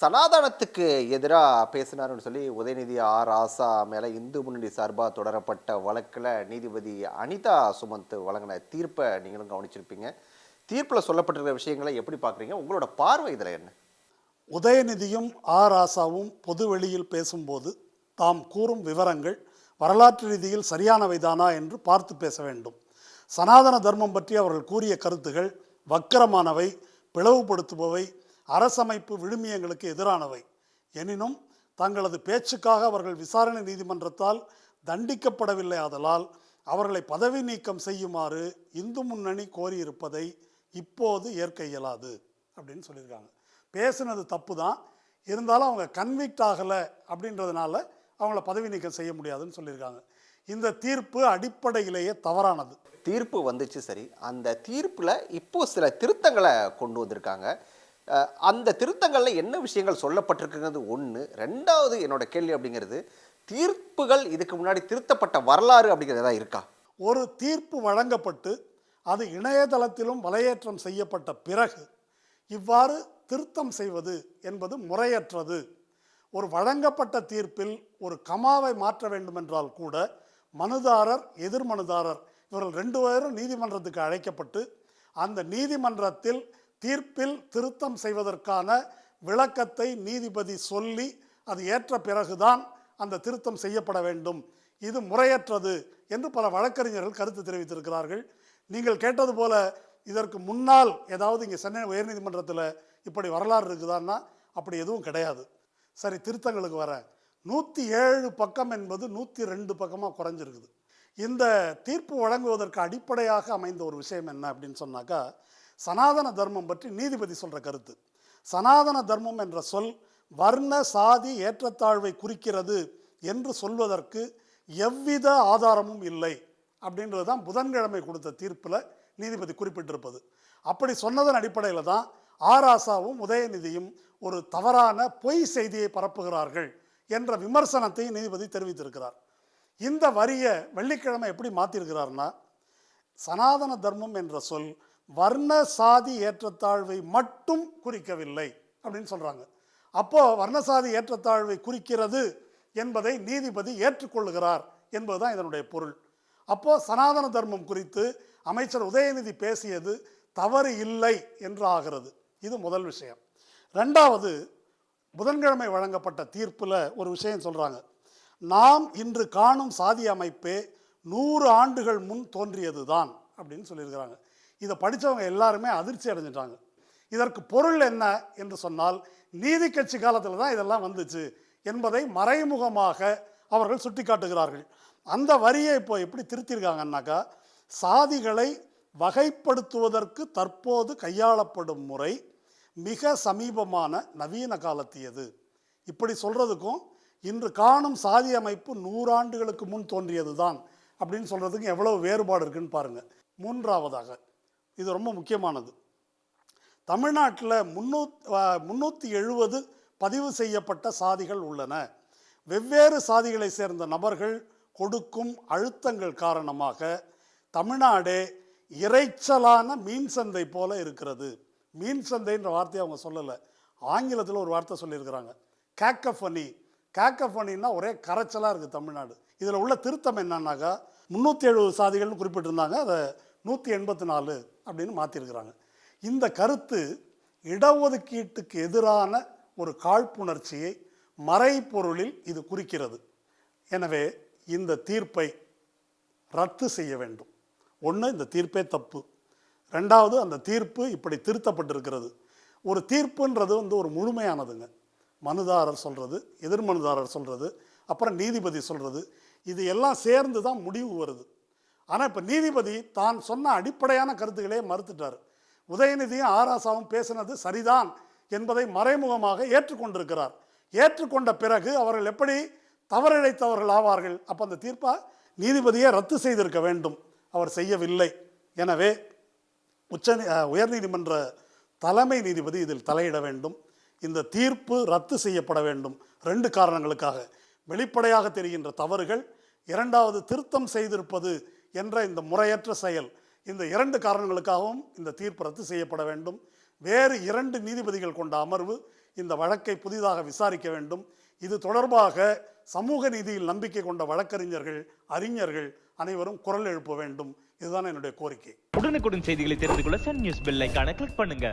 சனாதனத்துக்கு எதிராக பேசினார்னு சொல்லி உதயநிதி ஆர். ஆசா மேலே இந்து முன்னணி சார்பாக தொடரப்பட்ட வழக்கில் நீதிபதி அனிதா சுமந்த் வழங்கின தீர்ப்பை நீங்களும் கவனிச்சிருப்பீங்க. தீர்ப்பில் சொல்லப்பட்டிருக்கிற விஷயங்களை எப்படி பார்க்குறீங்க? உங்களோட பார்வை இதில் என்ன? உதயநிதியும் ஆர். ஆசாவும் பொது வெளியில் பேசும்போது தாம் கூறும் விவரங்கள் வரலாற்று ரீதியில் சரியானவைதானா என்று பார்த்து பேச வேண்டும். சனாதன தர்மம் பற்றி அவர்கள் கூறிய கருத்துகள் வக்கரமானவை பிளவுபடுத்துபவை அரசமைப்பு விழுமியங்களுக்கு எதிரானவை. எனினும் தங்களது பேச்சுக்காக அவர்கள் விசாரணை நீதிமன்றத்தால் தண்டிக்கப்படவில்லை ஆதலால் அவர்களை பதவி நீக்கம் செய்யுமாறு இந்து முன்னணி கோரியிருப்பதை இப்போது ஏற்க இயலாது அப்படின்னு சொல்லியிருக்காங்க. பேசுனது தப்பு தான் இருந்தாலும் அவங்க கன்விக்ட் ஆகலை அப்படின்றதுனால அவங்கள பதவி நீக்கம் செய்ய முடியாதுன்னு சொல்லியிருக்காங்க. இந்த தீர்ப்பு அடிப்படையிலேயே தவறானது. தீர்ப்பு வந்துச்சு சரி. அந்த தீர்ப்பில் இப்போ சில திருத்தங்களை கொண்டு வந்திருக்காங்க. அந்த திருத்தங்களில் என்ன விஷயங்கள் சொல்லப்பட்டிருக்குங்கிறது ஒன்று ரெண்டாவது என்னோட கேள்வி அப்படிங்கிறது தீர்ப்புகள் இதுக்கு முன்னாடி திருத்தப்பட்ட வரலாறு அப்படிங்கிறது ஏதாவது இருக்கா? ஒரு தீர்ப்பு வழங்கப்பட்டு அது இணையதளத்திலும் வலையேற்றம் செய்யப்பட்ட பிறகு இவ்வாறு திருத்தம் செய்வது என்பது முறையற்றது. ஒரு வழங்கப்பட்ட தீர்ப்பில் ஒரு கமாவை மாற்ற வேண்டுமென்றால் கூட மனுதாரர் எதிர்மனுதாரர் இவர்கள் ரெண்டு பேரும் நீதிமன்றத்துக்கு அழைக்கப்பட்டு அந்த நீதிமன்றத்தில் தீர்ப்பில் திருத்தம் செய்வதற்கான விளக்கத்தை நீதிபதி சொல்லி அது ஏற்ற பிறகுதான் அந்த திருத்தம் செய்யப்பட வேண்டும். இது முறையற்றது என்று பல வழக்கறிஞர்கள் கருத்து தெரிவித்திருக்கிறார்கள். நீங்கள் கேட்டது போல இதற்கு முன்னால் ஏதாவது இங்கே சென்னை உயர்நீதிமன்றத்தில் இப்படி வரலாறு இருக்குதான்னா அப்படி எதுவும் கிடையாது. சரி திருத்தங்களுக்கு வரேன் நூற்றி ஏழு பக்கம் என்பது நூற்றி ரெண்டு பக்கமாக குறைஞ்சிருக்குது. இந்த தீர்ப்பு வழங்குவதற்கு அடிப்படையாக அமைந்த ஒரு விஷயம் என்ன அப்படின்னு சொன்னாக்கா சனாதன தர்மம் பற்றி நீதிபதி சொல்கிற கருத்து. சனாதன தர்மம் என்ற சொல் வர்ண சாதி ஏற்றத்தாழ்வை குறிக்கிறது என்று சொல்வதற்கு எவ்வித ஆதாரமும் இல்லை அப்படின்றது தான் புதன்கிழமை கொடுத்த தீர்ப்பில் நீதிபதி குறிப்பிட்டிருப்பது. அப்படி சொன்னதன் அடிப்படையில் தான் ஆராசாவும் உதயநிதியும் ஒரு தவறான பொய் செய்தியை பரப்புகிறார்கள் என்ற விமர்சனத்தை நீதிபதி தெரிவித்திருக்கிறார். இந்த வரியை வெள்ளிக்கிழமை எப்படி மாற்றிருக்கிறார்னா சனாதன தர்மம் என்ற சொல் வர்ண சாதி ஏற்றத்தாழ்வை மட்டும் குறிக்கவில்லை அப்படின்னு சொல்கிறாங்க அப்போ வர்ணசாதி ஏற்றத்தாழ்வை குறிக்கிறது என்பதை நீதிபதி ஏற்றுக்கொள்ளுகிறார் என்பதுதான் இதனுடைய பொருள். அப்போ சனாதன தர்மம் குறித்து அமைச்சர் உதயநிதி பேசியது தவறு இல்லை என்று ஆகிறது இது முதல் விஷயம். ரெண்டாவது புதன்கிழமை வழங்கப்பட்ட தீர்ப்பில் ஒரு விஷயம் சொல்கிறாங்க நாம் இன்று காணும் சாதி அமைப்பே நூறு ஆண்டுகள் முன் தோன்றியது தான் அப்படின்னு சொல்லியிருக்கிறாங்க. இதை படித்தவங்க எல்லாருமே அதிர்ச்சி அடைஞ்சிட்டாங்க. இதற்கு பொருள் என்ன என்று சொன்னால் நீதி கட்சி காலத்தில் தான் இதெல்லாம் வந்துச்சு என்பதை மறைமுகமாக அவர்கள் சுட்டிக்காட்டுகிறார்கள். அந்த வரியை இப்போ எப்படி திருத்திருக்காங்கன்னாக்கா சாதிகளை வகைப்படுத்துவதற்கு தற்போது கையாளப்படும் முறை மிக சமீபமான நவீன காலத்தியது. இப்படி சொல்கிறதுக்கும் இன்று காணும் சாதி அமைப்பு நூறாண்டுகளுக்கு முன் தோன்றியது தான் அப்படின்னு சொல்கிறதுக்கு எவ்வளவு வேறுபாடு இருக்குன்னு பாருங்க. மூன்றாவதாக இது ரொம்ப முக்கியமானது. தமிழ்நாட்டில் முன்னூத் முந்நூற்றி எழுபது பதிவு செய்யப்பட்ட சாதிகள் உள்ளன. வெவ்வேறு சாதிகளை சேர்ந்த நபர்கள் கொடுக்கும் அழுத்தங்கள் காரணமாக தமிழ்நாடே இறைச்சலான மீன் சந்தை போல இருக்கிறது. மீன் சந்தைன்ற வார்த்தையை அவங்க சொல்லலை. ஆங்கிலத்தில் ஒரு வார்த்தை சொல்லியிருக்கிறாங்க. கேக்கஃபனி. கேக்கஃபனின்னா ஒரே கரைச்சலாக இருக்குது தமிழ்நாடு. இதில் உள்ள திருத்தம் என்னன்னாக்கா முந்நூற்றி எழுபது சாதிகள்னு குறிப்பிட்டிருந்தாங்க. அதை நூற்றி எண்பத்தி நாலு. அப்படின்னு மாற்றிருக்கிறாங்க இந்த கருத்து இடஒதுக்கீட்டுக்கு எதிரான ஒரு காழ்ப்புணர்ச்சியை மறைபொருளில் இது குறிக்கிறது. எனவே இந்த தீர்ப்பை ரத்து செய்ய வேண்டும். ஒன்று இந்த தீர்ப்பே தப்பு. ரெண்டாவது அந்த தீர்ப்பு இப்படி திருத்தப்பட்டிருக்கிறது. ஒரு தீர்ப்புன்றது வந்து ஒரு முழுமையானதுங்க. மனுதாரர் சொல்கிறது எதிர்மனுதாரர் சொல்கிறது அப்புறம் நீதிபதி சொல்கிறது இது எல்லாம் சேர்ந்து தான் முடிவு வருது. ஆனால் இப்போ நீதிபதி தான் சொன்ன அடிப்படையான கருத்துக்களே மறுத்துட்டார். உதயநிதியும் ஆராசாவும் பேசினது சரிதான் என்பதை மறைமுகமாக ஏற்றுக்கொண்டிருக்கிறார். ஏற்றுக்கொண்ட பிறகு அவர்கள் எப்படி தவறிழைத்தவர்கள் ஆவார்கள் அப்போ அந்த தீர்ப்பை நீதிபதியை ரத்து செய்திருக்க வேண்டும். அவர் செய்யவில்லை. எனவே உச்ச உயர்நீதிமன்ற தலைமை நீதிபதி இதில் தலையிட வேண்டும். இந்த தீர்ப்பு ரத்து செய்யப்பட வேண்டும். ரெண்டு காரணங்களுக்காக. வெளிப்படையாக தெரிகின்ற தவறுகள் இரண்டாவது திருத்தம் செய்திருப்பது என்ற இந்த முறையற்ற செயல் இந்த இரண்டு காரணங்களுக்காகவும் இந்த தீர்ப்பு ரத்து செய்யப்பட வேண்டும். வேறு இரண்டு நீதிபதிகள் கொண்ட அமர்வு இந்த வழக்கை புதிதாக விசாரிக்க வேண்டும். இது தொடர்பாக சமூக நீதியில் நம்பிக்கை கொண்ட வழக்கறிஞர்கள் அறிஞர்கள் அனைவரும் குரல் எழுப்ப வேண்டும். இதுதான் என்னுடைய கோரிக்கை. உடனுக்குடன் செய்திகளை தெரிந்து கொள்ள சன் நியூஸ் பெல் கிளிக் பண்ணுங்க.